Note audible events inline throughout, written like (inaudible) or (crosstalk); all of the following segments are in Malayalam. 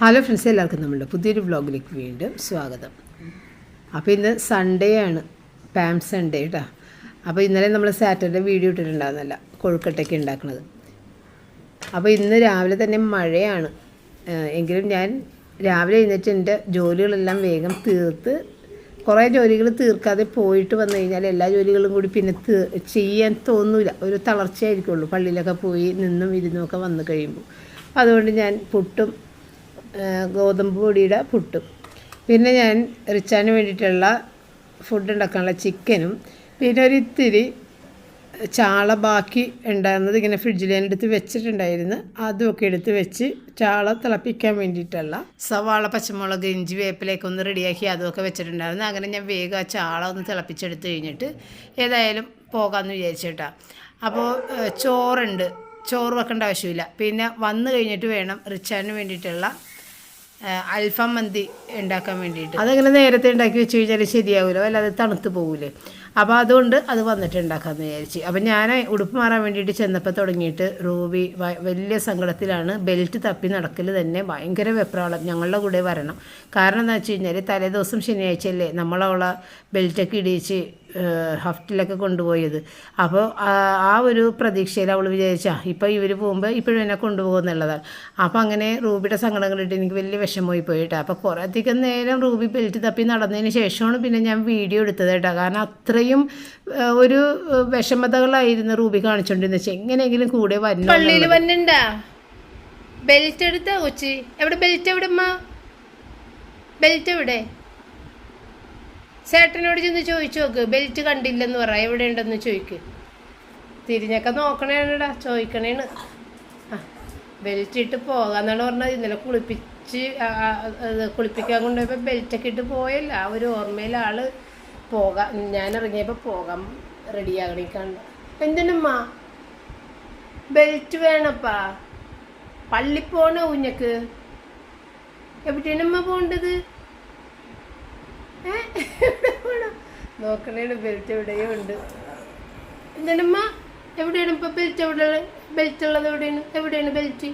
ഹലോ ഫ്രണ്ട്സ് എല്ലാവർക്കും നമ്മളുടെ പുതിയൊരു വ്ളോഗിലേക്ക് വീണ്ടും സ്വാഗതം. അപ്പോൾ ഇന്ന് സൺഡേ ആണ്. പാം സൺഡേ കേട്ടോ അപ്പോൾ ഇന്നലെ നമ്മൾ സാറ്റർഡേ വീഡിയോ ഇട്ടിട്ടുണ്ടായിരുന്നല്ല കൊഴുക്കട്ടയ്ക്ക് ഉണ്ടാക്കുന്നത് അപ്പോൾ ഇന്ന് രാവിലെ തന്നെ മഴയാണ്. എങ്കിലും ഞാൻ രാവിലെ എഴുന്നേറ്റ് എന്റെ ജോലികളെല്ലാം വേഗം തീർത്ത് കുറേ ജോലികൾ തീർക്കാതെ പോയിട്ട് വന്നു കഴിഞ്ഞാൽ എല്ലാ ജോലികളും കൂടി പിന്നെ ചെയ്യാൻ തോന്നില്ല ഒരു തളർച്ചയായിരിക്കുള്ളൂ. പള്ളിയിലൊക്കെ പോയി നിന്നും ഇരുന്നും ഒക്കെ വന്നു കഴിയുമ്പോൾ. അതുകൊണ്ട് ഞാൻ പുട്ടും ഗോതമ്പ് പൊടിയുടെ പുട്ടും. പിന്നെ ഞാൻ റിച്ചാന് വേണ്ടിയിട്ടുള്ള ഫുഡ് ഉണ്ടാക്കാനുള്ള ചിക്കനും പിന്നെ ഒരു ഇത്തിരി ചാള ബാക്കി ഉണ്ടായിരുന്നത് ഇങ്ങനെ ഫ്രിഡ്ജിൽ ഞാൻ എടുത്ത് വെച്ചിട്ടുണ്ടായിരുന്നു. അതുമൊക്കെ എടുത്ത് വെച്ച് ചാള തിളപ്പിക്കാൻ വേണ്ടിയിട്ടുള്ള സവാള പച്ചമുളക് ഇഞ്ചി വേപ്പിലേക്ക് ഒന്ന് റെഡിയാക്കി അതുമൊക്കെ വെച്ചിട്ടുണ്ടായിരുന്നു. അങ്ങനെ ഞാൻ വേഗം ആ ചാള ഒന്ന് തിളപ്പിച്ചെടുത്ത് കഴിഞ്ഞിട്ട് ഏതായാലും പോകാമെന്ന് വിചാരിച്ചിട്ടാ അപ്പോൾ ചോറുണ്ട്. ചോറ് വെക്കേണ്ട ആവശ്യമില്ല. പിന്നെ വന്നു കഴിഞ്ഞിട്ട് വേണം റിച്ചാന് വേണ്ടിയിട്ടുള്ള അൽഫാം മന്തി ഉണ്ടാക്കാൻ വേണ്ടിയിട്ട്. അതങ്ങനെ നേരത്തെ ഉണ്ടാക്കി വെച്ച് കഴിഞ്ഞാൽ ശരിയാവില്ല അല്ലാതെ തണുത്ത് പോകില്ലേ അപ്പോൾ അതുകൊണ്ട് അത് വന്നിട്ട് ഉണ്ടാക്കാമെന്ന് വിചാരിച്ചു. അപ്പം ഞാൻ ഉടുപ്പ് മാറാൻ വേണ്ടിയിട്ട് ചെന്നപ്പോൾ തുടങ്ങിയിട്ട് റൂബി വലിയ സങ്കടത്തിലാണ് ബെൽറ്റ് തപ്പി നടക്കൽ തന്നെ ഭയങ്കര വെപ്രാളം ഞങ്ങളുടെ കൂടെ വരണം. കാരണം എന്താ വെച്ച് കഴിഞ്ഞാൽ തലേദിവസം ശനിയാഴ്ചയല്ലേ നമ്മളവളെ ബെൽറ്റൊക്കെ ഇടിയിച്ച് ഹഫ്റ്റിലൊക്കെ കൊണ്ടുപോയത്. അപ്പോൾ ആ- ഒരു പ്രതീക്ഷയിൽ അവൾ വിചാരിച്ചാ ഇപ്പോൾ ഇവർ പോകുമ്പോൾ ഇപ്പോഴും എന്നെ കൊണ്ടുപോകുന്നുള്ളതാണ് അപ്പോൾ അങ്ങനെ റൂബിയുടെ സങ്കടം കണ്ടിട്ട് എനിക്ക് വലിയ വിഷമമായി പോയിട്ടാ. അപ്പോൾ കുറേ അധികം നേരം റൂബി ബെൽറ്റ് തപ്പി നടന്നതിന് ശേഷമാണ് പിന്നെ ഞാൻ വീഡിയോ എടുത്തത് കേട്ടോ. കാരണം അത്രയും ഒരു വിഷമതകളായിരുന്നു റൂബി കാണിച്ചുകൊണ്ടിരുന്നത് വെച്ചാൽ എങ്ങനെയെങ്കിലും കൂടെ വരണം പള്ളിയിൽ വന്നിണ്ടാ? ബെൽറ്റ് എടുത്താ കൊച്ചി? എവിടെ ബെൽറ്റ് എവിടെ ബെൽറ്റ് എവിടെ? ചേട്ടനോട് ചെന്ന് ചോദിച്ചു നോക്ക് ബെൽറ്റ് കണ്ടില്ലെന്ന് പറ എവിടെ ഉണ്ടെന്ന് ചോദിക്ക്. തിരിഞ്ഞൊക്കെ നോക്കണേടാ ചോദിക്കണേണ്. ആ ബെൽറ്റ് ഇട്ട് പോകാന്നാണ് പറഞ്ഞത്. ഇന്നലെ കുളിപ്പിച്ച് കുളിപ്പിക്കാൻ കൊണ്ടുപോയപ്പോൾ ബെൽറ്റൊക്കെ ഇട്ട് പോയല്ല ആ ഒരു ഓർമ്മയിൽ ആൾ പോകാം ഞാൻ ഇറങ്ങിയപ്പോൾ പോകാം റെഡിയാകണിക്കാണ്ട് എന്തിനുമ്മ? ബെൽറ്റ് വേണപ്പാ. പള്ളി പോണ കുഞ്ഞക്ക് എവിടെയാണമ്മ പോണ്ടത്? ഏ? എവിടെ പോണം? നോക്കണേണ് ബെൽറ്റ് എവിടെയോ ഉണ്ട്. എന്താണമ്മ എവിടെയാണ് ഇപ്പൊ ബെൽറ്റ് എവിടെ ബെൽറ്റ് ഉള്ളത് എവിടെയാണ്? എവിടെയാണ് ബെൽറ്റ്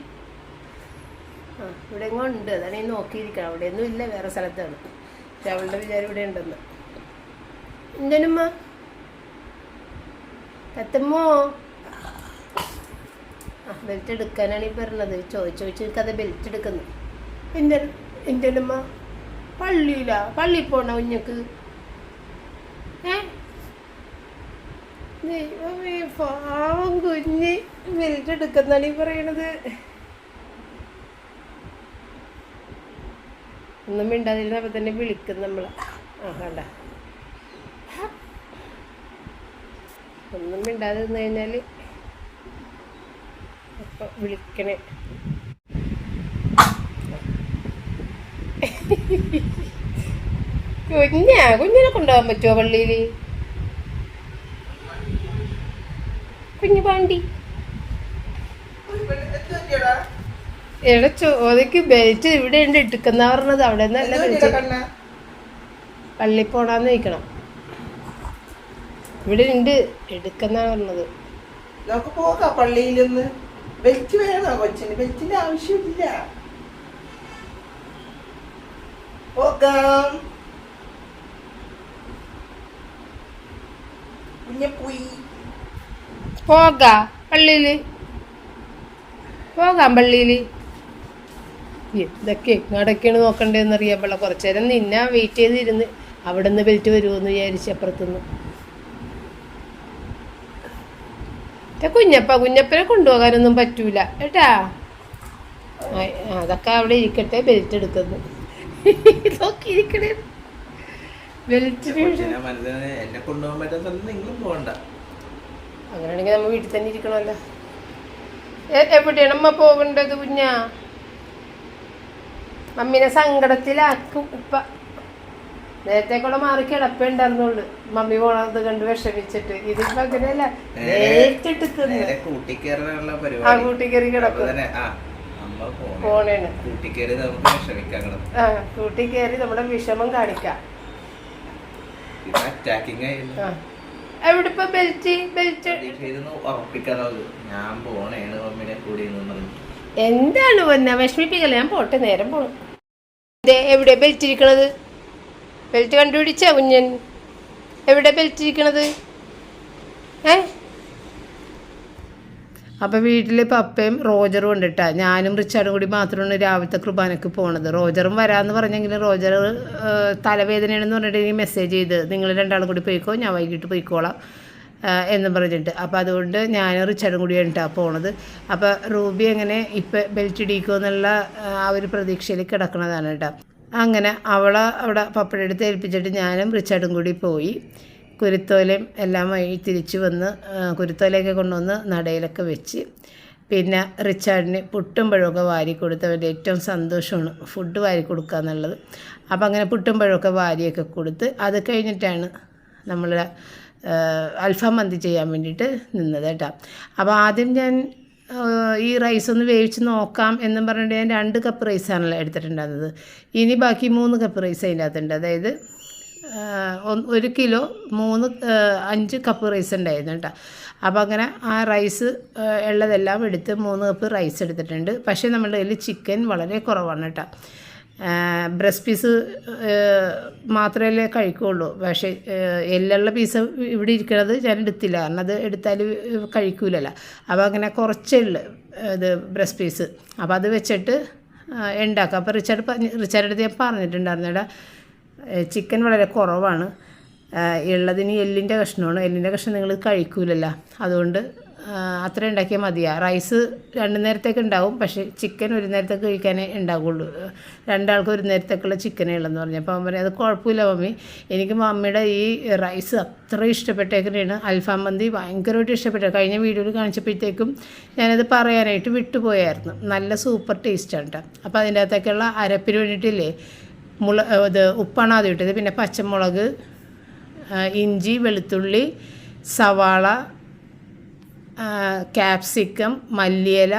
ആ ഇവിടെ എങ്ങോ ഉണ്ട്. അതാണ് ഈ നോക്കിയിരിക്കണം അവിടെ ഒന്നും ഇല്ല വേറെ സ്ഥലത്താണ്. പക്ഷെ അവളുടെ വിചാരം ഇവിടെ ഉണ്ടെന്ന്. എന്താണമ്മ തത്തമ്മോ? ആ ബെൽറ്റ് എടുക്കാനാണ് ഈ പറഞ്ഞത്. ചോദിച്ചോ ചോദിച്ചു എനിക്കത് ബെൽറ്റ് എടുക്കുന്നു. എന്റെ എന്റെ പള്ളിയിലാ പള്ളി പോണ കുഞ്ഞക്ക്. ഏ? ദൈവമേ പാവം കുഞ്ഞ്. ബെൽറ്റ് എടുക്കുന്നാണ് ഈ പറയണത്. ഒന്നും മിണ്ടാതിരുന്നപ്പോ തന്നെ വിളിക്കും നമ്മൾ. ആ കണ്ട. ഒന്നും മിണ്ടാതിരുന്ന് കഴിഞ്ഞാൽ അപ്പൊ വിളിക്കണേ. കുഞ്ഞാ കുഞ്ഞിനെ കൊണ്ടുപോകാൻ പറ്റുമോ പള്ളിയിൽ? കുഞ്ഞു പാണ്ടി. എവിടെ ചോദിക്ക് ബെൽറ്റ് ഇവിടെ ഉണ്ട് ഇട്ടുക്കുന്ന പറഞ്ഞത്. അവിടെ നിന്നല്ല ബെൽറ്റ് പള്ളി പോണാന്ന് ചോദിക്കണം. ഇവിടെ ഉണ്ട് എടുക്കുന്ന പറഞ്ഞത്. നമുക്ക് പോകാം പള്ളിയിലൊന്ന്. ബെൽറ്റ് വേണോ കൊച്ചിന്? ബെൽറ്റിന്റെ ആവശ്യമില്ല. പോകാം കുഞ്ഞപ്പോയി. പോകാ പള്ളിയിൽ. പോകാം പള്ളിയിൽ. ഇതൊക്കെ എങ്ങോട്ടൊക്കെയാണ് നോക്കണ്ടേന്ന് അറിയാൻ പാടില്ല. കുറച്ചു നേരം നിന്നെ വെയിറ്റ് ചെയ്തിരുന്ന്. അവിടെ നിന്ന് ബെൽറ്റ് വരുമെന്ന് വിചാരിച്ച് അപ്പുറത്തുനിന്ന്. കുഞ്ഞപ്പ കുഞ്ഞപ്പനെ കൊണ്ടുപോകാനൊന്നും പറ്റൂല. കേട്ടാ അതൊക്കെ അവിടെ ഇരിക്കട്ടെ ബെൽറ്റ് എടുക്കുന്നു മനസ്സിന് എന്നെ കൊണ്ടുപോകാൻ പറ്റാത്ത നിങ്ങളും പോകണ്ട. അങ്ങനെയാണെങ്കിൽ നമ്മ വീട്ടിൽ തന്നെ ഇരിക്കണമല്ലോ. എ- എവിടെയാണ് അമ്മ പോകേണ്ടത് കുഞ്ഞാ? മമ്മീനെ സങ്കടത്തിലാക്കും ഇപ്പ നേരത്തെ കൂടെ മാറി കിടപ്പുണ്ടായിരുന്നുള്ളു. മമ്മി പോണത് കണ്ട് വിഷമിച്ചിട്ട്. ഇതിപ്പോ അങ്ങനെയല്ല കൂട്ടിക്കേറി നേരെ കൂട്ടിക്കേറാനുള്ള ആ പരിപാടി. ആ അപ്പൊ കിടക്കും പോണേണ് കൂട്ടി കയറി നമ്മുടെ വിഷമം കാണിക്കാം. ബെൽറ്റ്? ബെൽറ്റ്? ഞാൻ പോണേണ് മമ്മിനെ കൂടി എന്ന് എന്താണ് വന്ന? വിഷമിപ്പിക്കല ഞാൻ പോട്ടെ നേരം പോണു. എവിടെ ബെൽറ്റ് ഇരിക്കണത്? ബെൽറ്റ് കണ്ടുപിടിച്ച കുഞ്ഞൻ? എവിടെ ബെൽറ്റ് ഇരിക്കണത്? ഏ? അപ്പോൾ വീട്ടിൽ പപ്പയും റോജറും ഉണ്ട് കേട്ടോ ഞാനും റിച്ചാർഡും കൂടി മാത്രമാണ് രാവിലത്തെ കുർബാനയ്ക്ക് പോണത്. റോജറും വരാമെന്ന് പറഞ്ഞെങ്കിലും റോജർ തലവേദനയാണെന്ന് പറഞ്ഞിട്ട് എനിക്ക് മെസ്സേജ് ചെയ്ത് നിങ്ങൾ രണ്ടാളും കൂടി പോയിക്കോ ഞാൻ വൈകിട്ട് പോയിക്കോളാം എന്ന് പറഞ്ഞിട്ട്. അപ്പോൾ അതുകൊണ്ട് ഞാൻ റിച്ചാർഡും കൂടിയാണ് കേട്ടോ പോണത്. അപ്പോൾ റൂബി എങ്ങനെ ഇപ്പം ബെൽറ്റ് ഇടിക്കുമോ എന്നുള്ള ആ ഒരു പ്രതീക്ഷയിൽ കിടക്കണതാണ് കേട്ടോ. അങ്ങനെ അവളെ അവിടെ പപ്പയുടെ അടുത്ത് ഏൽപ്പിച്ചിട്ട് ഞാനും റിച്ചാർഡും കൂടി പോയി. കുരുത്തോലയും എല്ലാം വഴി തിരിച്ചു വന്ന് കുരുത്തോലയൊക്കെ കൊണ്ടുവന്ന് നടയിലൊക്കെ വെച്ച്. പിന്നെ റിച്ചാർഡിന് പുട്ടും പഴമൊക്കെ വാരി കൊടുത്തവന്റെ ഏറ്റവും സന്തോഷമാണ് ഫുഡ് വാരി കൊടുക്കുക എന്നുള്ളത്. അപ്പം അങ്ങനെ പുട്ടും പഴമൊക്കെ വാരിയൊക്കെ കൊടുത്ത് അത് കഴിഞ്ഞിട്ടാണ് നമ്മൾ അൽഫാം മന്തി ചെയ്യാൻ വേണ്ടിയിട്ട് നിന്നത് കേട്ടോ. അപ്പോൾ ആദ്യം ഞാൻ ഈ റൈസ് ഒന്ന് വേവിച്ച് നോക്കാം എന്നും പറഞ്ഞിട്ട് ഞാൻ രണ്ട് കപ്പ് റൈസാണല്ലോ എടുത്തിട്ടുണ്ടായിരുന്നത്. ഇനി ബാക്കി മൂന്ന് കപ്പ് റൈസ് അതിന്റെ അകത്തുണ്ട് അതായത് ഒരു കിലോ മൂന്ന് അഞ്ച് കപ്പ് റൈസ് ഉണ്ടായിരുന്നു കേട്ടോ. അപ്പോൾ അങ്ങനെ ആ റൈസ് ഉള്ളതെല്ലാം എടുത്ത് മൂന്ന് കപ്പ് റൈസ് എടുത്തിട്ടുണ്ട്. പക്ഷേ നമ്മുടെ കയ്യിൽ ചിക്കൻ വളരെ കുറവാണ് കേട്ടോ. ബ്രസ്റ്റ് പീസ് മാത്രമല്ലേ കഴിക്കുള്ളൂ. പക്ഷേ എല്ലുള്ള പീസ് ഇവിടെ ഇരിക്കുന്നത് ഞാൻ എടുത്തില്ല. കാരണം അത് എടുത്താൽ കഴിക്കൂലല്ലോ. അപ്പോൾ അങ്ങനെ കുറച്ചേ ഉള്ളു ഇത് ബ്രസ്റ്റ് പീസ് അപ്പോൾ അത് വെച്ചിട്ട് ഉണ്ടാക്കാം. അപ്പോൾ റിച്ചാർഡ് റിച്ചാർഡ് അടുത്ത് ഞാൻ പറഞ്ഞിട്ടുണ്ടായിരുന്നു എടാ ചിക്കൻ വളരെ കുറവാണ്. ഉള്ളതിന് എല്ലിന്റെ കഷ്ണമാണ്. എല്ലിന്റെ കഷ്ണം നിങ്ങൾ കഴിക്കൂലല്ലോ. അതുകൊണ്ട് അത്ര ഉണ്ടാക്കിയാൽ മതിയാ. റൈസ് രണ്ട് നേരത്തേക്ക് ഉണ്ടാവും പക്ഷേ ചിക്കൻ ഒരു നേരത്തേക്ക് കഴിക്കാനേ ഉണ്ടാവുള്ളൂ. രണ്ടാൾക്ക് ഒരു നേരത്തേക്കുള്ള ചിക്കനേ ഉള്ളെന്ന് പറഞ്ഞു. അപ്പോൾ അവൻ അത് കുഴപ്പമില്ല മമ്മി. എനിക്ക് മമ്മിയുടെ ഈ റൈസ് അത്ര ഇഷ്ടപ്പെട്ടേക്കുന്നതാണ് അൽഫാം മന്തി ഭയങ്കരമായിട്ട് ഇഷ്ടപ്പെട്ടു. കഴിഞ്ഞ വീഡിയോയിൽ കാണിച്ചപ്പോഴത്തേക്കും ഞാനത് പറയാനായിട്ട് വിട്ടുപോയായിരുന്നു. നല്ല സൂപ്പർ ടേസ്റ്റാണ് കേട്ടോ അപ്പോൾ അതിന്റെ അകത്തേക്കുള്ള അരപ്പിന് വേണ്ടിയിട്ടില്ലേ മുള ഇത് ഉപ്പാണ് ആദ്യം ഇട്ടത്. പിന്നെ പച്ചമുളക് ഇഞ്ചി വെളുത്തുള്ളി സവാള ക്യാപ്സിക്കം മല്ലിയില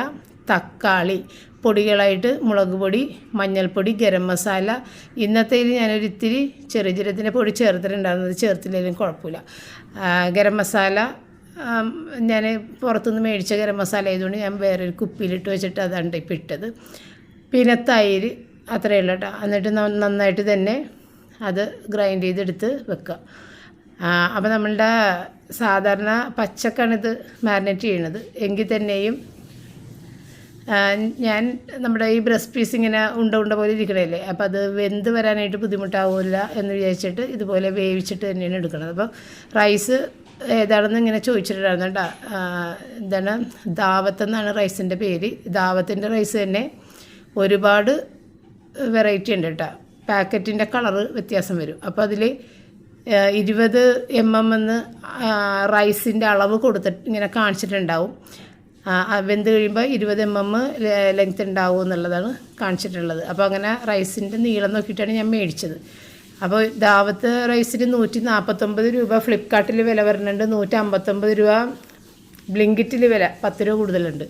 തക്കാളി. പൊടികളായിട്ട് മുളക് പൊടി മഞ്ഞൾപ്പൊടി ഗരം മസാല. ഇന്നത്തേൽ ഞാനൊരു ഇത്തിരി ചെറിയ ജീരകത്തിന്റെ പൊടി ചേർത്തിട്ടുണ്ടായിരുന്നത് ചേർത്തില്ലെങ്കിലും കുഴപ്പമില്ല. ഗരം മസാല ഞാൻ പുറത്തുനിന്ന് മേടിച്ച ഗരം മസാല ആയതുകൊണ്ട് ഞാൻ വേറൊരു കുപ്പിയിലിട്ട് വെച്ചിട്ട് അതാണ് ഇപ്പം ഇട്ടത് പിന്നെ തൈര് അത്രയേ ഉള്ളൂ കേട്ടോ എന്നിട്ട് നന്നായിട്ട് തന്നെ അത് ഗ്രൈൻഡ് ചെയ്തെടുത്ത് വെക്കുക. അപ്പോൾ നമ്മളുടെ സാധാരണ പച്ചക്കാണിത് മാരിനേറ്റ് ചെയ്യണത് എങ്കിൽ തന്നെയും ഞാൻ നമ്മുടെ ഈ ബ്രസ്റ്റ് പീസ് ഇങ്ങനെ ഉണ്ട ഉണ്ട പോലെ ഇരിക്കണല്ലേ അപ്പോൾ അത് വെന്ത് വരാനായിട്ട് ബുദ്ധിമുട്ടാവില്ല എന്ന് വിചാരിച്ചിട്ട് ഇതുപോലെ വേവിച്ചിട്ട് തന്നെയാണ് എടുക്കുന്നത് അപ്പോൾ റൈസ് ഏതാണെന്ന് ഇങ്ങനെ ചോദിച്ചിട്ടുണ്ടായിരുന്നു കേട്ടോ. എന്താണ്? ദാവത്തെന്നാണ് റൈസിന്റെ പേര്. ദാവത്തിന്റെ റൈസ് തന്നെ ഒരുപാട് വെറൈറ്റി ഉണ്ട് കേട്ടോ. പാക്കറ്റിന്റെ കളറ് വ്യത്യാസം വരും. അപ്പോൾ അതിൽ ഇരുപത് എം എം എന്ന് റൈസിന്റെ അളവ് കൊടുത്തിട്ട് ഇങ്ങനെ കാണിച്ചിട്ടുണ്ടാവും. വെന്ത് കഴിയുമ്പോൾ ഇരുപത് എം എം ലെങ്ത് ഉണ്ടാവും എന്നുള്ളതാണ് കാണിച്ചിട്ടുള്ളത്. അപ്പോൾ അങ്ങനെ റൈസിന്റെ നീളം നോക്കിയിട്ടാണ് ഞാൻ മേടിച്ചത്. അപ്പോൾ ദാവത്ത് റൈസിന് നൂറ്റി നാൽപ്പത്തൊമ്പത് രൂപ ഫ്ലിപ്കാർട്ടിൽ വില വരുന്നുണ്ട് നൂറ്റി അമ്പത്തൊമ്പത് രൂപ ബ്ലിങ്കിറ്റിൽ വില പത്ത് രൂപ കൂടുതലുണ്ട്.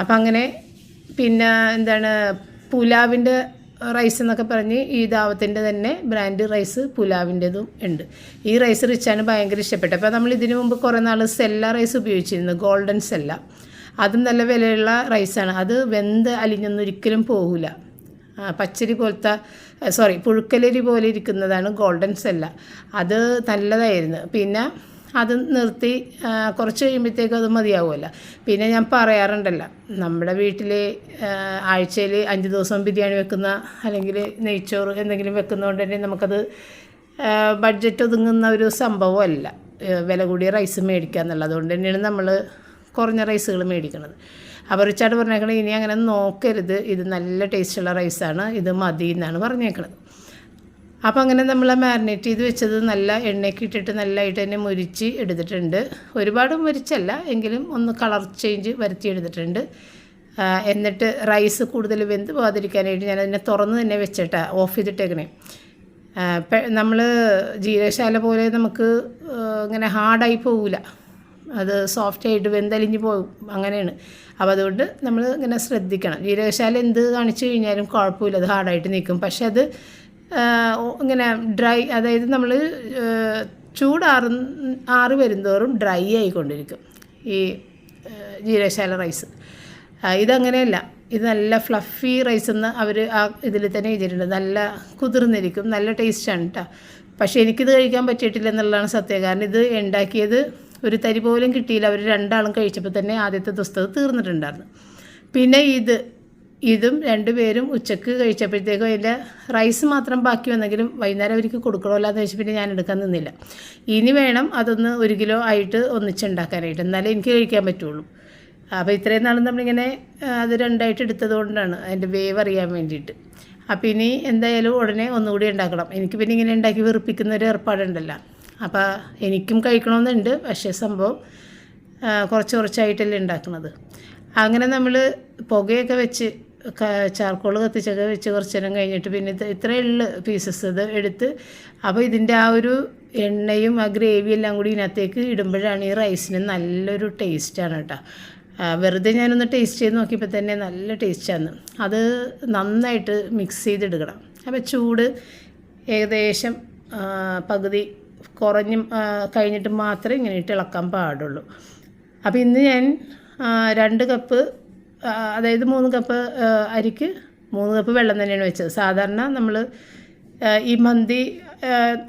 അപ്പം അങ്ങനെ പിന്നെ എന്താണ് പുലാവിന്റെ റൈസ് എന്നൊക്കെ പറഞ്ഞ് ഈ ദാവത്തിന്റെ തന്നെ ബ്രാൻഡ് റൈസ് പുലാവിന്റെതും ഉണ്ട്. ഈ റൈസ് റിച്ചാണ് ഭയങ്കര ഇഷ്ടപ്പെട്ടത്. അപ്പോൾ നമ്മൾ ഇതിനു മുമ്പ് കുറേ നാൾ സെല്ല റൈസ് ഉപയോഗിച്ചിരുന്നു ഗോൾഡൻ സെല്ല അതും നല്ല വിലയുള്ള റൈസാണ് അത് വെന്ത് അലിഞ്ഞൊന്നും ഒരിക്കലും പോകില്ല പച്ചരി പോലത്തെ സോറി പുഴുക്കലരി പോലെ ഇരിക്കുന്നതാണ് ഗോൾഡൻ സെല്ല അത് നല്ലതായിരുന്നു. പിന്നെ അത് നിർത്തി കുറച്ച് കഴിയുമ്പോഴത്തേക്കും അത് മതിയാവുമല്ലോ. പിന്നെ ഞാൻ പറയാറുണ്ടല്ലോ നമ്മുടെ വീട്ടിൽ ആഴ്ചയിൽ അഞ്ച് ദിവസം ബിരിയാണി വെക്കുന്ന അല്ലെങ്കിൽ നെയ്ച്ചോറ് എന്തെങ്കിലും വെക്കുന്നതുകൊണ്ട് തന്നെ നമുക്കത് ബഡ്ജറ്റ് ഒതുങ്ങുന്ന ഒരു സംഭവമല്ല. വില കൂടിയ റൈസ് മേടിക്കുക എന്നുള്ളത് അതുകൊണ്ട് തന്നെയാണ് നമ്മൾ കുറഞ്ഞ റൈസുകൾ മേടിക്കുന്നത് അപ്പോൾ റിച്ചാർഡ് പറഞ്ഞേക്കണത് ഇനി അങ്ങനെ നോക്കരുത്. ഇത് നല്ല ടേസ്റ്റുള്ള റൈസാണ് ഇത് മതി എന്നാണ് പറഞ്ഞേക്കണത്. അപ്പോൾ അങ്ങനെ നമ്മൾ മാരിനേറ്റ് ചെയ്ത് വെച്ചത് നല്ല എണ്ണയൊക്കെ ഇട്ടിട്ട് നല്ലതായിട്ട് തന്നെ മുരിച്ച് എടുത്തിട്ടുണ്ട്. ഒരുപാട് മുരിച്ചല്ല എങ്കിലും ഒന്ന് കളർ ചേഞ്ച് വരുത്തി എടുത്തിട്ടുണ്ട്. എന്നിട്ട് റൈസ് കൂടുതൽ വെന്ത് പോകാതിരിക്കാനായിട്ട് ഞാൻ അതിനെ തുറന്ന് തന്നെ വെച്ചിട്ടാ ഓഫ് ചെയ്തിട്ടേക്കണേ. നമ്മൾ ജീരകശാല പോലെ നമുക്ക് ആ, ഇങ്ങനെ ഹാർഡായി പോവില്ല അത് സോഫ്റ്റ് ആയിട്ട് വെന്തലിഞ്ഞ് പോകും. അങ്ങനെയാണ്. അപ്പോൾ അതുകൊണ്ട് നമ്മൾ ഇങ്ങനെ ശ്രദ്ധിക്കണം. ജീരകശാല എന്ത് കാണിച്ചു കഴിഞ്ഞാലും കുഴപ്പമില്ല. അത് ഹാർഡായിട്ട് നിൽക്കും പക്ഷെ അത് ആ, ഇങ്ങനെ ഡ്രൈ അതായത് നമ്മൾ ചൂടാറ് ആറ് വരുന്തോറും ഡ്രൈ ആയിക്കൊണ്ടിരിക്കും ഈ ജീരശാല റൈസ്. ഇതങ്ങനെയല്ല. ഇത് നല്ല ഫ്ലഫി റൈസ് എന്ന് അവർ ആ ഇതിൽ തന്നെ ചെയ്തിട്ടുണ്ട് നല്ല കുതിർന്നിരിക്കും. നല്ല ടേസ്റ്റാണ് കേട്ടോ പക്ഷേ എനിക്കിത് കഴിക്കാൻ പറ്റിയിട്ടില്ല എന്നുള്ളതാണ് സത്യം. കാരണം ഇത് ഉണ്ടാക്കിയത് ഒരു തരി പോലും കിട്ടിയില്ല. അവർ രണ്ടാളും കഴിച്ചപ്പോൾ തന്നെ ആദ്യത്തെ ദിവസത്തത് തീർന്നിട്ടുണ്ടായിരുന്നു. പിന്നെ ഇത് ഇതും രണ്ടുപേരും ഉച്ചയ്ക്ക് കഴിച്ചപ്പോഴത്തേക്കും അതിന്റെ റൈസ് മാത്രം ബാക്കി വന്നെങ്കിലും വൈകുന്നേരം അവർക്ക് കൊടുക്കണമല്ലോ എന്ന് വെച്ച് പിന്നെ ഞാൻ എടുക്കാൻ നിന്നില്ല. ഇനി വേണം അതൊന്ന് ഒരു കിലോ ആയിട്ട് ഒന്നിച്ചുണ്ടാക്കാനായിട്ട് എന്നാലേ എനിക്ക് കഴിക്കാൻ പറ്റുള്ളൂ. അപ്പോൾ ഇത്രയും നാളും നമ്മളിങ്ങനെ അത് രണ്ടായിട്ട് എടുത്തത് കൊണ്ടാണ് അതിന്റെ വേവ് അറിയാൻ വേണ്ടിയിട്ട്. അപ്പോൾ ഇനി എന്തായാലും ഉടനെ ഒന്നുകൂടി ഉണ്ടാക്കണം. എനിക്ക് പിന്നെ ഇങ്ങനെ ഉണ്ടാക്കി വെറുപ്പിക്കുന്ന ഒരു ഏർപ്പാടുണ്ടല്ലോ. അപ്പോൾ എനിക്കും കഴിക്കണമെന്നുണ്ട്. പക്ഷേ സംഭവം കുറച്ച് കുറച്ചായിട്ടല്ലേ ഉണ്ടാക്കുന്നത്. അങ്ങനെ നമ്മൾ പുകയൊക്കെ വെച്ച് ചാർക്കോൾ കത്തിച്ചൊക്കെ വെച്ച് കുറച്ച് നേരം കഴിഞ്ഞിട്ട് പിന്നെ ഇത് ഇത്രയേ ഉള്ളു പീസസ് ഇത് എടുത്ത്. അപ്പോൾ ഇതിന്റെ ആ ഒരു എണ്ണയും ആ ഗ്രേവി എല്ലാം കൂടി ഇതിനകത്തേക്ക് ഇടുമ്പോഴാണ് ഈ റൈസിന് നല്ലൊരു ടേസ്റ്റാണ് കേട്ടോ വെറുതെ ഞാനൊന്ന് ടേസ്റ്റ് ചെയ്ത് നോക്കിയപ്പോൾ തന്നെ നല്ല ടേസ്റ്റാണ് അത് നന്നായിട്ട് മിക്സ് ചെയ്തെടുക്കണം. അപ്പോൾ ചൂട് ഏകദേശം പകുതി കുറഞ്ഞ് കഴിഞ്ഞിട്ട് മാത്രമേ ഇങ്ങനെ ഇട്ട് ഇളക്കാൻ പാടുള്ളൂ. അപ്പോൾ ഇന്ന് ഞാൻ രണ്ട് കപ്പ് അതായത് മൂന്ന് കപ്പ് അരിക്ക് മൂന്ന് കപ്പ് വെള്ളം തന്നെയാണ് വെച്ചത്. സാധാരണ നമ്മൾ ഈ മന്തി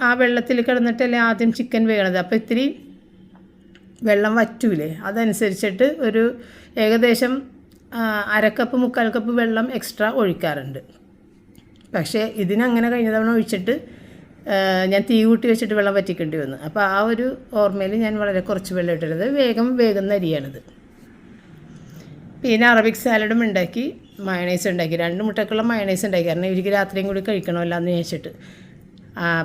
ആ, വെള്ളത്തിൽ കിടന്നിട്ടല്ലേ ആദ്യം ചിക്കൻ വേണത് അപ്പോൾ ഇത്തിരി വെള്ളം വറ്റൂലേ? അതനുസരിച്ചിട്ട് ഒരു ഏകദേശം അരക്കപ്പ് മുക്കാൽ കപ്പ് വെള്ളം എക്സ്ട്രാ ഒഴിക്കാറുണ്ട്. പക്ഷേ ഇതിനങ്ങനെ കഴിഞ്ഞ തവണ ഒഴിച്ചിട്ട് ഞാൻ തീ കൂട്ടി വെച്ചിട്ട് വെള്ളം വറ്റിക്കേണ്ടി വന്നു. അപ്പോൾ ആ ഒരു ഓർമ്മയിൽ ഞാൻ വളരെ കുറച്ച് വെള്ളം ഇട്ടിരുന്നത്. വേഗം വേഗം അരിയാണിത്. പിന്നെ അറബിക് സാലഡും ഉണ്ടാക്കി മയണൈസ് ഉണ്ടാക്കി. രണ്ട് മുട്ടക്കുള്ള മയണൈസ് ഉണ്ടാക്കി. കാരണം ഇവർക്ക് രാത്രിയും കൂടി കഴിക്കണമല്ലോ എന്ന് ചോദിച്ചിട്ട്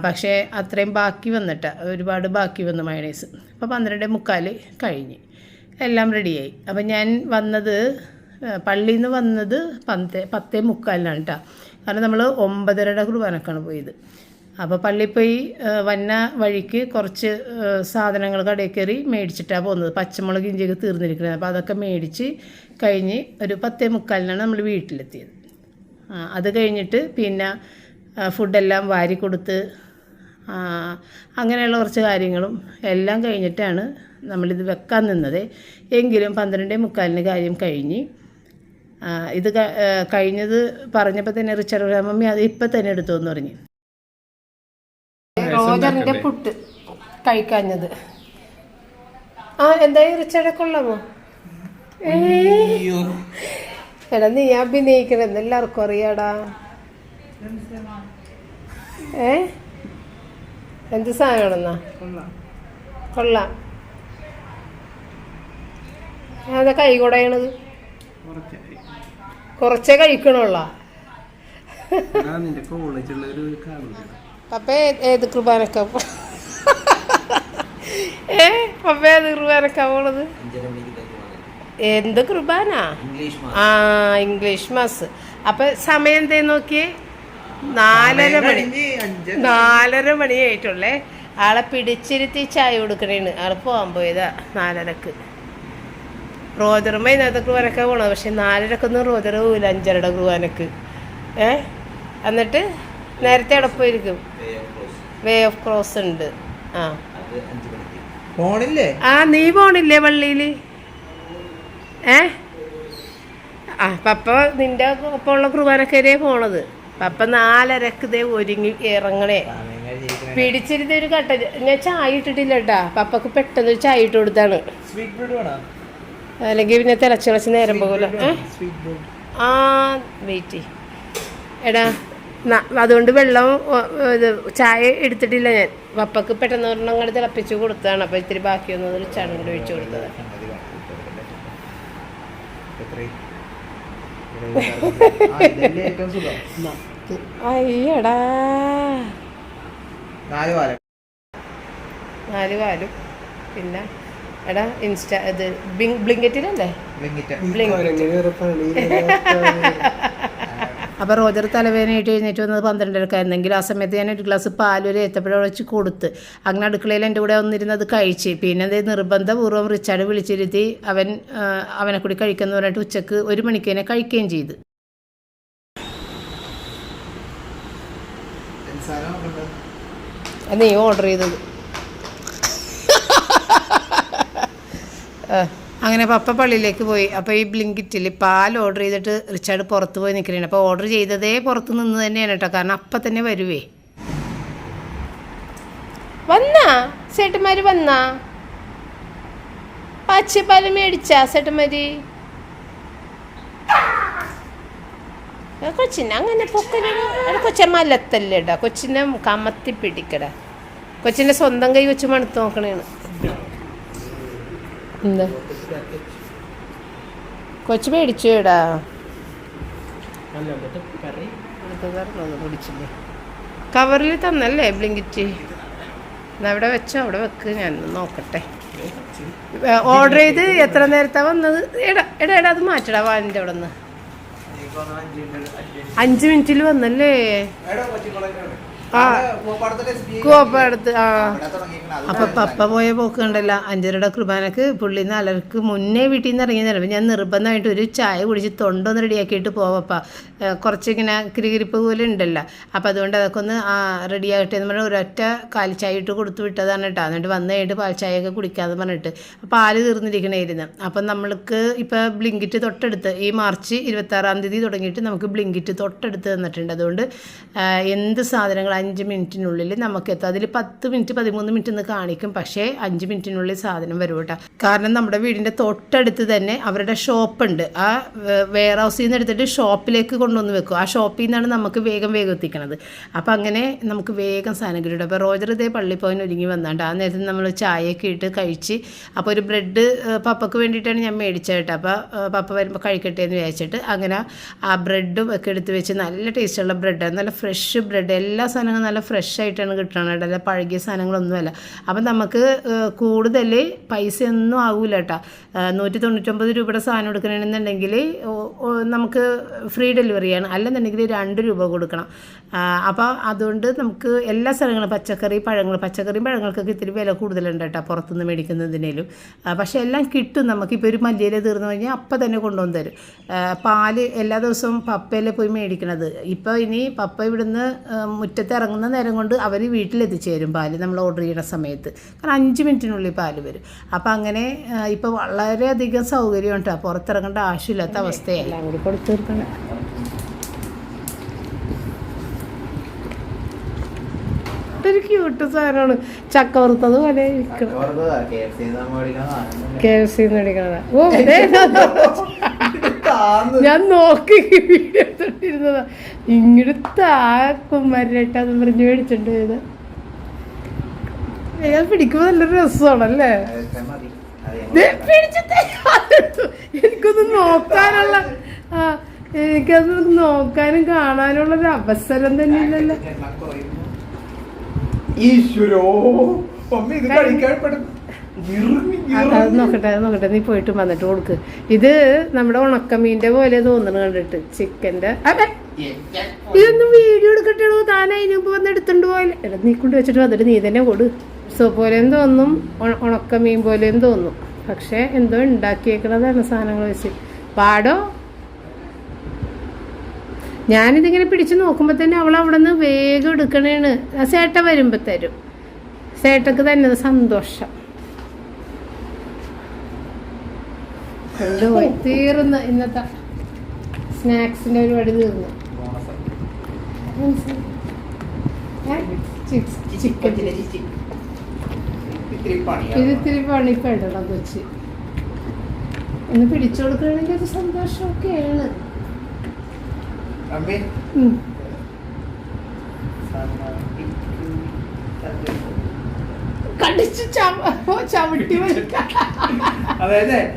പക്ഷേ അത്രയും ബാക്കി വന്നിട്ട് ഒരുപാട് ബാക്കി വന്നു മയണൈസ്. അപ്പോൾ പന്ത്രണ്ട് മുക്കാൽ കഴിഞ്ഞ്. എല്ലാം റെഡിയായി. അപ്പോൾ ഞാൻ വന്നത് പള്ളിയിൽ നിന്ന് വന്നത് പത്ത് പത്തേ മുക്കാലിനാണ് കേട്ടോ കാരണം നമ്മൾ ഒമ്പതരയുടെ കുർബാനക്കാണ് പോയത്. അപ്പോൾ പള്ളി പോയി വന്ന വഴിക്ക് കുറച്ച് സാധനങ്ങൾ കടയിൽ കയറി മേടിച്ചിട്ടാണ് പോകുന്നത് പച്ചമുളക് ഇഞ്ചിയൊക്കെ തീർന്നിരിക്കുന്നത് അപ്പോൾ അതൊക്കെ മേടിച്ച് കഴിഞ്ഞ് ഒരു പത്തേ മുക്കാലിനാണ് നമ്മൾ വീട്ടിലെത്തിയത്. അത് കഴിഞ്ഞിട്ട് പിന്നെ ഫുഡെല്ലാം വാരി കൊടുത്ത് അങ്ങനെയുള്ള കുറച്ച് കാര്യങ്ങളും എല്ലാം കഴിഞ്ഞിട്ടാണ് നമ്മളിത് വെക്കാൻ നിന്നത്. എങ്കിലും പന്ത്രണ്ടേ മുക്കാലിന് കാര്യം കഴിഞ്ഞ് ഇത് കഴിഞ്ഞത് പറഞ്ഞപ്പോൾ തന്നെ റിച്ചർഡ് മമ്മി അത് ഇപ്പം തന്നെ എടുത്തു എന്ന് പറഞ്ഞു. റോജറിന്റെ പുട്ട് കഴിക്കാഞ്ഞത്. ആ എന്തായി റിച്ചടെ കൊള്ളാമോ? എടാ നീ അഭിനയിക്കണെന്ന് എല്ലാവർക്കും അറിയാടാ. ഏ? എന്ത് സാധനമാണെന്നാ? കൊള്ളാം. അതാ കൈ കുടയണത്. കുറച്ചേ കഴിക്കണുള്ള. നിന്റെ കാണുന്നില്ല പപ്പ ഏത് കുർബാനക്കാ പോ- ഏ പപ്പ ഏത് കുർബാനക്കാ പോണത് എന്ത് കുർബാന ആ ഇംഗ്ലീഷ് മാസ് അപ്പൊ സമയം എന്തേ നോക്കിയേ നാലര മണി നാലര മണി ആയിട്ടുള്ളേ. ആളെ പിടിച്ചിരുത്തി ചായ കൊടുക്കണേണ് ആൾ പോവാൻ പോയതാ നാലരക്ക്. റോദറുമായി ഇന്നത്തെ കുർബാനൊക്കെ പോണത്. പക്ഷെ നാലരക്കൊന്നും റോദർ പോവില്ല അഞ്ചരയുടെ കുർബാനക്ക് ഏ? എന്നിട്ട് നേരത്തെ അവിടെ പോയിരിക്കും? വേ ഓഫ് ക്രോസ് ഉണ്ട്. ആ. ആ നീ പോണില്ലേ പള്ളിയിൽ ഏ? ആ പപ്പ നിന്റെ ഒപ്പമുള്ള കുർബാനക്കരേ പോണത്. പപ്പ നാലരക്ക് ദേ ഒരുങ്ങി ഇറങ്ങണേ. പിടിച്ചിരുന്ന ഒരു കട്ട ഞാൻ ചായ ഇട്ടിട്ടില്ല കേട്ടാ. പപ്പക്ക് പെട്ടെന്ന് ഒരു ചായ ഇട്ട് കൊടുത്താണ്. അല്ലെങ്കിൽ പിന്നെ തിളച്ച് തിളച്ച് നേരം ബ്രെഡ് ആ വെയിറ്റ് എടാ അതുകൊണ്ട് വെള്ളം ചായ എടുത്തിട്ടില്ല ഞാൻ. പപ്പക്ക് പെട്ടെന്ന് ഒരെണ്ണം അങ്ങോട്ട് തിളപ്പിച്ച് കൊടുത്തതാണ്. അപ്പോൾ ഇത്തിരി ബാക്കിയൊന്നും അതിൽ കൊണ്ട് ഒഴിച്ചു കൊടുത്തത്. അയ്യടാ. നാല് പാലം പിന്നെ എടാ ഇൻസ്റ്റ ഇത് ബ്ലിങ് ബ്ലിങ്കറ്റിലല്ലേ? അപ്പോൾ റോജർ തലവേദനയായിട്ട് എഴുന്നേറ്റ് വന്നത് പന്ത്രണ്ടരക്കായിരുന്നെങ്കിൽ ആ സമയത്ത് ഞാൻ ഒരു ഗ്ലാസ് പാലൊരു ഏത്തപ്പഴം വെച്ച് കൊടുത്ത് അങ്ങനെ അടുക്കളയിൽ എന്റെ കൂടെ വന്നിരുന്നത് കഴിച്ച്. പിന്നെ എന്തെങ്കിലും നിർബന്ധപൂർവം റിച്ചാർഡ് വിളിച്ചിരുത്തി അവൻ അവനെ കൂടി കഴിക്കുമെന്ന് പറഞ്ഞിട്ട് ഉച്ചയ്ക്ക് ഒരു മണിക്ക് തന്നെ കഴിക്കുകയും ചെയ്തു. നീ ഓർഡർ ചെയ്തത്. ആ. അങ്ങനെ പപ്പ പള്ളിയിലേക്ക് പോയി. അപ്പോൾ ഈ ബ്ലിങ്കിറ്റിൽ പാൽ ഓർഡർ ചെയ്തിട്ട് റിച്ചാർഡ് പുറത്ത് പോയി നിൽക്കുകയാണ് അപ്പോൾ ഓർഡർ ചെയ്തതേ പുറത്ത് നിന്ന് തന്നെയാണ് കേട്ടോ കാരണം അപ്പം തന്നെ വരുവേ. വന്നാ? ചേട്ടന്മാര് വന്നാ? പച്ചപ്പാൽ മേടിച്ചാ ചേട്ടന്മാര് കൊച്ചിനെ അങ്ങനെ പൊക്കലടാ എടാ കൊച്ചെ മലത്തല്ലേടാ കൊച്ചിനെ കമത്തി പിടിക്കടാ. കൊച്ചിന്റെ സ്വന്തം കൈ വെച്ച് മണത്ത് നോക്കണേണ്. എന്താ? കൊച്ചു മേടിച്ചുടാ പിടിച്ചില്ലേ കവറിൽ തന്നല്ലേ ബ്ലിങ്കിറ്റ്? അവിടെ വെച്ചോ അവിടെ വെക്ക് ഞാൻ നോക്കട്ടെ. ഓർഡർ ചെയ്ത് എത്ര നേരത്തെ വന്നത്? എടാ എടാ എടാ അത് മാറ്റടാ വാനിന്റെ അവിടെ നിന്ന് അഞ്ച് മിനിറ്റിൽ വന്നല്ലേ? ആ കോപ്പടുത്ത് ആ. അപ്പൊ പപ്പ പോയ പോക്ക് ഉണ്ടല്ല അഞ്ചരയുടെ കുർബാനക്ക് പുള്ളി നാലരക്ക് മുന്നേ വീട്ടിൽ നിന്ന് ഇറങ്ങി നേരം ഞാൻ നിർബന്ധമായിട്ട് ഒരു ചായ കുടിച്ച് തൊണ്ടൊന്ന് റെഡിയാക്കിയിട്ട് പോവപ്പ കുറച്ചിങ്ങനെ കിരികിരിപ്പ് പോലെ ഉണ്ടല്ലോ. അപ്പം അതുകൊണ്ട് അതൊക്കെ ഒന്ന് റെഡിയാകട്ടെ എന്ന് പറഞ്ഞാൽ ഒരൊറ്റ കാലി ചായ ഇട്ട് കൊടുത്തു വിട്ടതാണ് കേട്ടോ. എന്നിട്ട് വന്നു കഴിഞ്ഞിട്ട് പാൽ ചായയൊക്കെ കുടിക്കാമെന്ന് പറഞ്ഞിട്ട്. പാൽ തീർന്നിരിക്കണായിരുന്നു. അപ്പം നമ്മൾക്ക് ഇപ്പോൾ ബ്ലിങ്കിറ്റ് തൊട്ടടുത്ത് ഈ മാർച്ച് ഇരുപത്താറാം തീയതി തുടങ്ങിയിട്ട് നമുക്ക് ബ്ലിങ്കിറ്റ് തൊട്ടടുത്ത് തന്നിട്ടുണ്ട് അതുകൊണ്ട് എന്ത് സാധനങ്ങൾ അഞ്ച് മിനിറ്റിനുള്ളിൽ നമുക്ക് എത്തും അതിൽ പത്ത് മിനിറ്റ് പതിമൂന്ന് മിനിറ്റ് എന്ന് കാണിക്കും. പക്ഷേ അഞ്ച് മിനിറ്റിനുള്ളിൽ സാധനം വരും കേട്ടോ. കാരണം നമ്മുടെ വീടിന്റെ തൊട്ടടുത്ത് തന്നെ അവരുടെ ഷോപ്പുണ്ട്. ആ വെയർ ഹൗസിൽ നിന്ന് എടുത്തിട്ട് ഷോപ്പിലേക്ക് കൊണ്ടുവന്ന് വെക്കും. ആ ഷോപ്പിൽ നിന്നാണ് നമുക്ക് വേഗം വേഗം എത്തിക്കണത്. അപ്പോൾ അങ്ങനെ നമുക്ക് വേഗം സാധനം കിട്ടും അപ്പോൾ റോജർ ഇതേ പള്ളി പോകാൻ ഒരുങ്ങി വന്നാണ്ട്. ആ നേരത്ത് നമ്മൾ ചായയൊക്കെ ഇട്ട് കഴിച്ച് അപ്പോൾ ഒരു ബ്രെഡ് പപ്പയ്ക്ക് വേണ്ടിയിട്ടാണ് ഞാൻ മേടിച്ചത് കേട്ടോ. അപ്പോൾ പപ്പ വരുമ്പോൾ കഴിക്കട്ടെ എന്ന് വിചാരിച്ചിട്ട് അങ്ങനെ ആ ബ്രെഡും ഒക്കെ എടുത്ത് വെച്ച് നല്ല ടേസ്റ്റുള്ള ബ്രെഡ്. നല്ല ഫ്രഷ് ബ്രെഡ്. എല്ലാ സാധനങ്ങളും നല്ല ഫ്രഷ് ആയിട്ടാണ് കിട്ടണത് കേട്ടോ. അല്ല പഴകിയ സാധനങ്ങളൊന്നുമല്ല. അപ്പം നമുക്ക് കൂടുതൽ പൈസയൊന്നും ആകില്ല കേട്ടോ. നൂറ്റി തൊണ്ണൂറ്റൊമ്പത് രൂപയുടെ സാധനം എടുക്കണമെന്നുണ്ടെങ്കിൽ നമുക്ക് ഫ്രീ ഡെലിവറിയാണ് അല്ലെന്നുണ്ടെങ്കിൽ രണ്ട് രൂപ കൊടുക്കണം. അപ്പോൾ അതുകൊണ്ട് നമുക്ക് എല്ലാ സ്ഥലങ്ങളും പച്ചക്കറി പഴങ്ങൾ പച്ചക്കറിയും പഴങ്ങൾക്കൊക്കെ ഇത്തിരി വില കൂടുതലുണ്ട് കേട്ടോ പുറത്തുനിന്ന് മേടിക്കുന്നതിനേലും. പക്ഷേ എല്ലാം കിട്ടും നമുക്കിപ്പോൾ ഒരു മല്ലിയില തീർന്നു കഴിഞ്ഞാൽ അപ്പം തന്നെ കൊണ്ടുവന്ന് തരും. പാൽ എല്ലാ ദിവസവും പപ്പയിൽ പോയി മേടിക്കണത്? ഇപ്പോൾ ഇനി പപ്പ ഇവിടുന്ന് മുറ്റത്ത് ഇറങ്ങുന്ന നേരം കൊണ്ട് അവർ വീട്ടിലെത്തിച്ചു തരും പാൽ നമ്മൾ ഓർഡർ ചെയ്യുന്ന സമയത്ത്. കാരണം അഞ്ച് മിനിറ്റിനുള്ളിൽ പാൽ വരും. അപ്പോൾ അങ്ങനെ ഇപ്പോൾ വളരെയധികം സൗകര്യം കേട്ടോ പുറത്തിറങ്ങേണ്ട ആവശ്യമില്ലാത്ത അവസ്ഥയായി. ഒരു ക്യൂട്ട് സാധനമാണ്. ചക്ക വറുത്തത് പോലെ ഇരിക്കണം. കെ എഫ് സി മേടിക്കണതാ. ഓ (laughs) ഞാൻ നോക്കി വീഡിയോ തൊട്ടിരുന്നതാ ആ താക്കുമരട്ടാന്ന് പറഞ്ഞ് മേടിച്ചിട്ടുണ്ട് ഇത് ഞാൻ പിടിക്കുമ്പോ നല്ലൊരു രസമാണല്ലേ. എനിക്കൊന്ന് നോക്കാനുള്ള ആ എനിക്കത് നോക്കാനും കാണാനുള്ള ഒരു അവസരം തന്നെ ഇല്ലല്ലോ. ഈശ്വരോ ഇത് കഴിക്കാൻ ആ, അത്. നോക്കട്ടെ അത് നോക്കട്ടെ. നീ പോയിട്ട് വന്നിട്ട് കൊടുക്ക്. ഇത് നമ്മുടെ ഉണക്കമീന്റെ പോലെ തോന്നണ കണ്ടിട്ട് ചിക്കന്റെ. അതെ. ഇതൊന്നും വീഡിയോ എടുക്കട്ടോ താൻ അതിന് മുമ്പ് വന്ന് എടുത്തുകൊണ്ട് പോലെ എടാ നീ കൊണ്ട് വെച്ചിട്ട് വന്നിട്ട് നീ തന്നെ കൊടു. സോ പോലെയും തോന്നും ഉണ- ഉണക്കമീൻ പോലെയും തോന്നും. പക്ഷേ എന്തോ ഉണ്ടാക്കിയേക്കണതാണ് സാധനങ്ങൾ വെച്ച്. പാടോ? ഞാനിതിങ്ങനെ പിടിച്ചു നോക്കുമ്പോൾ തന്നെ അവൾ അവിടെ നിന്ന് വേഗം എടുക്കണേണ്. ആ ചേട്ട വരുമ്പോൾ തരും. ചേട്ടക്ക് തന്നെ സന്തോഷം. കൊണ്ടുപോയി തീർന്ന് ഇന്നത്തെ സ്നാക്സിന്റെ പരിപാടി തീർന്നു. ഇത് ഇത്തിരി പണിപ്പെടണം കൊച്ചി. ഒന്ന് പിടിച്ചു കൊടുക്കുകയാണെങ്കിൽ അത് സന്തോഷമൊക്കെയാണ്. അമ്മേ. കടിച്ച് ചവിട്ടി അതായത്.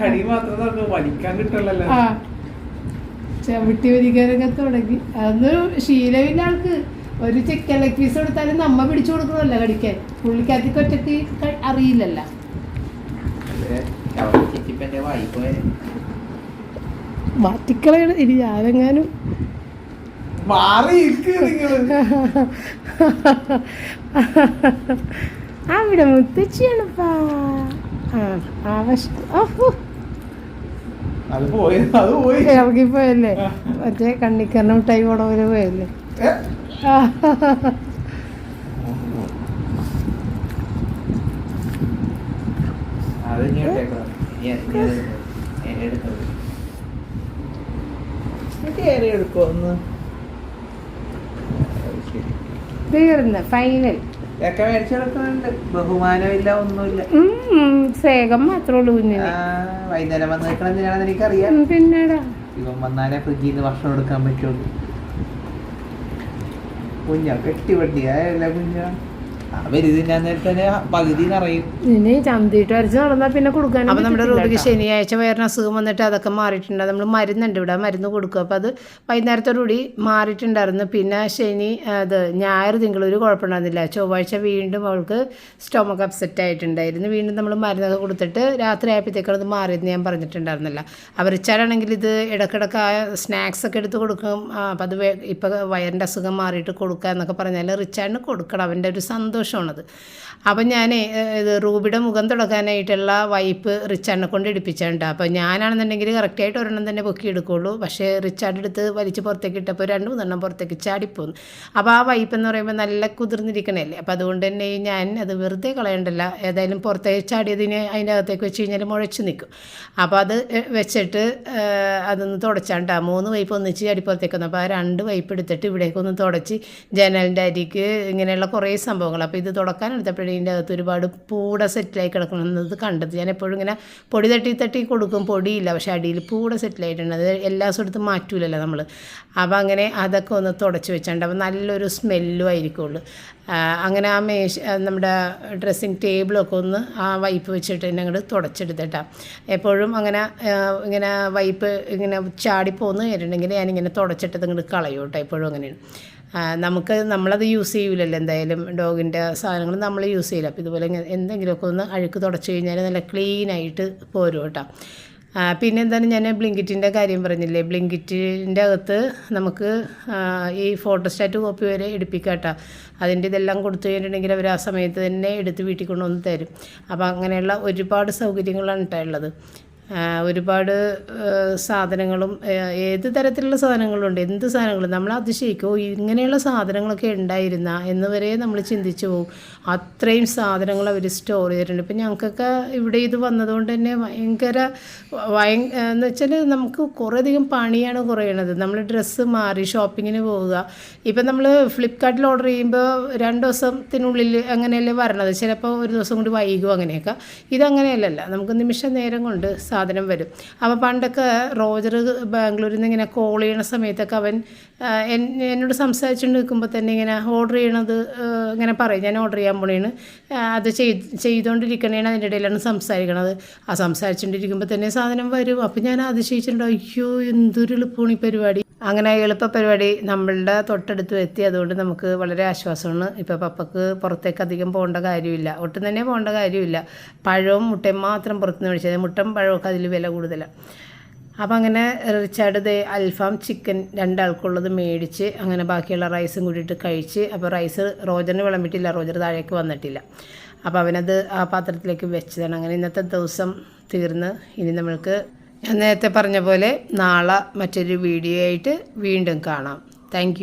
കടി മാത്രം വലിക്കാൻ കിട്ടുള്ളല്ലോ. ആ. ചവിട്ടി വലിക്കാനൊക്കെ തുടങ്ങി. അതൊന്നും ശീലമില്ല ആൾക്ക്. ഒരു ചിക്കൻ ലെഗ് പീസ് കൊടുത്താലും നമ്മ പിടിച്ചു കൊടുക്കണമല്ല കടിക്കാൻ. പുള്ളിക്കകത്തേക്ക് ഒറ്റയ്ക്ക് അറിയില്ലല്ല. മാറ്റിക്കളയാണ്. ഇനി ഞാനെങ്ങാനും മാറി (laughs) അവിടെ മുത്തച്ഛിയാണപ്പാ ഇറങ്ങിപ്പോയല്ലേ മറ്റേ കണ്ണിക്കറിന് മിഠായി പോലെ പോയല്ലേ? എടുക്കുമോ ഒന്ന്? തീർന്ന് ഫൈനൽ ഒക്കെ മേടിച്ചെടുക്കുന്നുണ്ട്. ബഹുമാനമില്ല ഒന്നുമില്ല. മാത്രമേ ഉള്ളൂ കുഞ്ഞിന്. വൈകുന്നേരം വന്ന് നിൽക്കണം എന്തിനാണെന്ന് എനിക്കറിയാം. പിന്നെടാ. ഇവൻ വന്നാലേ ഫ്രിഡ്ജിൽ നിന്ന് ഭക്ഷണം എടുക്കാൻ പറ്റുള്ളൂ. കുഞ്ഞ കെട്ടിവട്ടിയല്ല കുഞ്ഞ? അപ്പോൾ നമ്മുടെ റോഡിക്ക് ശനിയാഴ്ച വേറെ അസുഖം വന്നിട്ട് അതൊക്കെ മാറിയിട്ടുണ്ട്. നമ്മൾ മരുന്നുണ്ട് ഇവിടെ മരുന്ന് കൊടുക്കും. അപ്പൊ അത് വൈകുന്നേരത്തോടുകൂടി മാറിയിട്ടുണ്ടായിരുന്നു. പിന്നെ ശനി അത് ഞായർ തിങ്കൾ ഒരു കുഴപ്പമുണ്ടായിരുന്നില്ല. ചൊവ്വാഴ്ച വീണ്ടും അവൾക്ക് സ്റ്റൊമക്ക് അപ്സെറ്റ് ആയിട്ടുണ്ടായിരുന്നു. വീണ്ടും നമ്മൾ മരുന്നൊക്കെ കൊടുത്തിട്ട് രാത്രി ആയപ്പോഴത്തേക്കും അത് മാറിയെന്ന് ഞാൻ പറഞ്ഞിട്ടുണ്ടായിരുന്നില്ല. അവരിച്ചാലാണെങ്കിൽ ഇത് ഇടക്കിടക്ക് ആ സ്നാക്സ് ഒക്കെ എടുത്ത് കൊടുക്കും. അപ്പം അത് ഇപ്പൊ വയറിന്റെ വയറിന്റെ അസുഖം മാറിയിട്ട് കൊടുക്കുക എന്നൊക്കെ പറഞ്ഞാൽ റിച്ചാർഡിന് കൊടുക്കണം. അവന്റെ ഒരു സന്തോഷമാണത്. അപ്പം ഞാൻ ഇത് റൂബിയുടെ മുഖം തുടക്കാനായിട്ടുള്ള വൈപ്പ് റിച്ചാർഡിനെ കൊണ്ട് എടുപ്പിച്ചിട്ടുണ്ട് അപ്പോൾ ഞാനാണെന്നുണ്ടെങ്കിൽ കറക്റ്റായിട്ട് ഒരെണ്ണം തന്നെ പൊക്കി എടുക്കുള്ളൂ. പക്ഷേ റിച്ചാർഡ് എടുത്ത് വലിച്ച് പുറത്തേക്ക് ഇട്ടപ്പോൾ രണ്ട് മൂന്നെണ്ണം പുറത്തേക്ക് ചാടിപ്പോന്നു. അപ്പോൾ ആ വൈപ്പ് എന്ന് പറയുമ്പോൾ നല്ല കുതിർന്നിരിക്കണല്ലേ അപ്പോൾ അതുകൊണ്ട് തന്നെ ഞാൻ അത് വെറുതെ കളയണ്ടല്ല. ഏതായാലും പുറത്തേക്ക് ചാടിയതിന് അതിന്റെ അകത്തേക്ക് വെച്ച് കഴിഞ്ഞാൽ മുഴച്ച് നിൽക്കും. അപ്പോൾ അത് വെച്ചിട്ട് അതൊന്ന് തുടച്ചാണ്ട് മൂന്ന് വൈപ്പ് ഒന്നിച്ച് ചാടിപ്പുറത്തേക്ക് വന്നു അപ്പോൾ ആ രണ്ട് വൈപ്പ് എടുത്തിട്ട് ഇവിടേക്കൊന്ന് തുടച്ച് ജനലിന്റെ അരിക്ക് ഇങ്ങനെയുള്ള കുറേ സംഭവങ്ങൾ അപ്പോൾ ഇത് തുടക്കാൻ എടുത്തപ്പോഴേ ഇതിന്റെ അകത്ത് ഒരുപാട് പൂട സെറ്റിലായി കിടക്കുന്നത് കണ്ടത്. ഞാൻ എപ്പോഴും ഇങ്ങനെ പൊടി തട്ടി തട്ടി കൊടുക്കും. പൊടിയില്ല പക്ഷേ അടിയിൽ പൂട സെറ്റിലായിട്ടുണ്ട്. അത് എല്ലാ സ്ഥലത്തും മാറ്റൂലല്ലോ നമ്മൾ അപ്പോൾ അങ്ങനെ അതൊക്കെ ഒന്ന് തുടച്ച് വെച്ചിട്ടുണ്ട് അപ്പോൾ നല്ലൊരു സ്മെല്ലും ആയിരിക്കുള്ളൂ. അങ്ങനെ ആ മേശ നമ്മുടെ ഡ്രസ്സിങ് ടേബിളൊക്കെ ഒന്ന് ആ വൈപ്പ് വെച്ചിട്ട് തന്നെ അങ്ങോട്ട് തുടച്ചെടുത്തിട്ടാണ് എപ്പോഴും അങ്ങനെ ഇങ്ങനെ വൈപ്പ് ഇങ്ങനെ ചാടിപ്പോന്ന് കഴിഞ്ഞിട്ടുണ്ടെങ്കിൽ ഞാനിങ്ങനെ തുടച്ചിട്ട് ഇങ്ങോട്ട് കളയൂട്ടോ എപ്പോഴും അങ്ങനെയാണ്. നമുക്ക് നമ്മളത് യൂസ് ചെയ്യൂലല്ലോ എന്തായാലും ഡോഗിന്റെ സാധനങ്ങൾ നമ്മൾ യൂസ് ചെയ്യില്ല. അപ്പോൾ ഇതുപോലെ എന്തെങ്കിലുമൊക്കെ ഒന്ന് അഴുക്ക് തുടച്ച് കഴിഞ്ഞാൽ നല്ല ക്ലീനായിട്ട് പോരും കേട്ടോ. പിന്നെ എന്താണ് ഞാൻ ബ്ലിങ്കിറ്റിന്റെ കാര്യം പറഞ്ഞില്ലേ? ബ്ലിങ്കിറ്റിന്റെ അകത്ത് നമുക്ക് ഈ ഫോട്ടോസ്റ്റാറ്റ് കോപ്പി വരെ എടുപ്പിക്കാം കേട്ടോ. അതിന്റെ ഇതെല്ലാം കൊടുത്തു കഴിഞ്ഞിട്ടുണ്ടെങ്കിൽ അവർ ആ സമയത്ത് തന്നെ എടുത്ത് വീട്ടിൽ കൊണ്ടുവന്ന് തരും. അപ്പോൾ അങ്ങനെയുള്ള ഒരുപാട് സൗകര്യങ്ങളാണ് കേട്ടോ ഉള്ളത്. ഒരുപാട് സാധനങ്ങളും ഏത് തരത്തിലുള്ള സാധനങ്ങളുണ്ട് എന്ത് സാധനങ്ങളും നമ്മൾ അതിശയിക്കും ഇങ്ങനെയുള്ള സാധനങ്ങളൊക്കെ ഉണ്ടായിരുന്ന എന്ന് വരെ നമ്മൾ ചിന്തിച്ചു പോകും. അത്രയും സാധനങ്ങൾ അവർ സ്റ്റോർ ചെയ്തിട്ടുണ്ട്. ഇപ്പം ഞങ്ങൾക്കൊക്കെ ഇവിടെ ഇത് വന്നതുകൊണ്ട് തന്നെ ഭയങ്കര ഭയ എന്ന് വെച്ചാൽ നമുക്ക് കുറേയധികം പണിയാണ് കുറയണത്. നമ്മൾ ഡ്രസ്സ് മാറി ഷോപ്പിങ്ങിന് പോവുക. ഇപ്പം നമ്മൾ ഫ്ലിപ്കാർട്ടിൽ ഓർഡർ ചെയ്യുമ്പോൾ രണ്ട് ദിവസത്തിനുള്ളിൽ അങ്ങനെയല്ലേ വരണത്. ചിലപ്പോൾ ഒരു ദിവസം കൂടി വൈകും അങ്ങനെയൊക്കെ. ഇതങ്ങനെയല്ലല്ല. നമുക്ക് നിമിഷ നേരം കൊണ്ട് സാധനം വരും. അപ്പോൾ പണ്ടൊക്കെ റോജർ ബാംഗ്ലൂരിൽ നിന്ന് ഇങ്ങനെ കോൾ ചെയ്യണ സമയത്തൊക്കെ അവൻ എന്നോട് സംസാരിച്ചുകൊണ്ട് നിൽക്കുമ്പോൾ തന്നെ ഇങ്ങനെ ഓർഡർ ചെയ്യണത് ഇങ്ങനെ പറയും. ഞാൻ ഓർഡർ ചെയ്യാൻ പോണേണ് അത് ചെയ്ത് ചെയ്തുകൊണ്ടിരിക്കണേണ് അതിന്റെ ഇടയിലാണ് സംസാരിക്കണത്. ആ സംസാരിച്ചുകൊണ്ടിരിക്കുമ്പോൾ തന്നെ സാധനം വരും. അപ്പോൾ ഞാൻ അതിശയിച്ചിട്ടുണ്ട്. അയ്യോ എന്തൊരു എളുപ്പമാണ് ഈ പരിപാടി. അങ്ങനെ എളുപ്പ പരിപാടി നമ്മളുടെ തൊട്ടടുത്ത് എത്തി. അതുകൊണ്ട് നമുക്ക് വളരെ ആശ്വാസമാണ്. ഇപ്പോൾ പപ്പക്ക് പുറത്തേക്ക് അധികം പോകേണ്ട കാര്യമില്ല. ഒട്ടും തന്നെ പോകേണ്ട കാര്യമില്ല. പഴവും മുട്ടയും മാത്രം പുറത്തുനിന്ന് മേടിച്ചത്. മുട്ടയും പഴമൊക്കെ അതിൽ വില കൂടുതലാണ്. അപ്പോൾ അങ്ങനെ റിച്ചാർഡ് ദേ അൽഫാം ചിക്കൻ രണ്ടാൾക്കുള്ളത് മേടിച്ച് അങ്ങനെ ബാക്കിയുള്ള റൈസും കൂടിയിട്ട് കഴിച്ച് അപ്പോൾ റൈസ് റോജറിന് വിളമ്പിട്ടില്ല റോജർ താഴേക്ക് വന്നിട്ടില്ല. അപ്പോൾ അവനത് ആ പാത്രത്തിലേക്ക് വെച്ചതാണ്. അങ്ങനെ ഇന്നത്തെ ദിവസം തീർന്ന്. ഇനി നമ്മൾക്ക് ഞാൻ നേരത്തെ പറഞ്ഞ പോലെ നാളെ മറ്റൊരു വീഡിയോ ആയിട്ട് വീണ്ടും കാണാം. താങ്ക്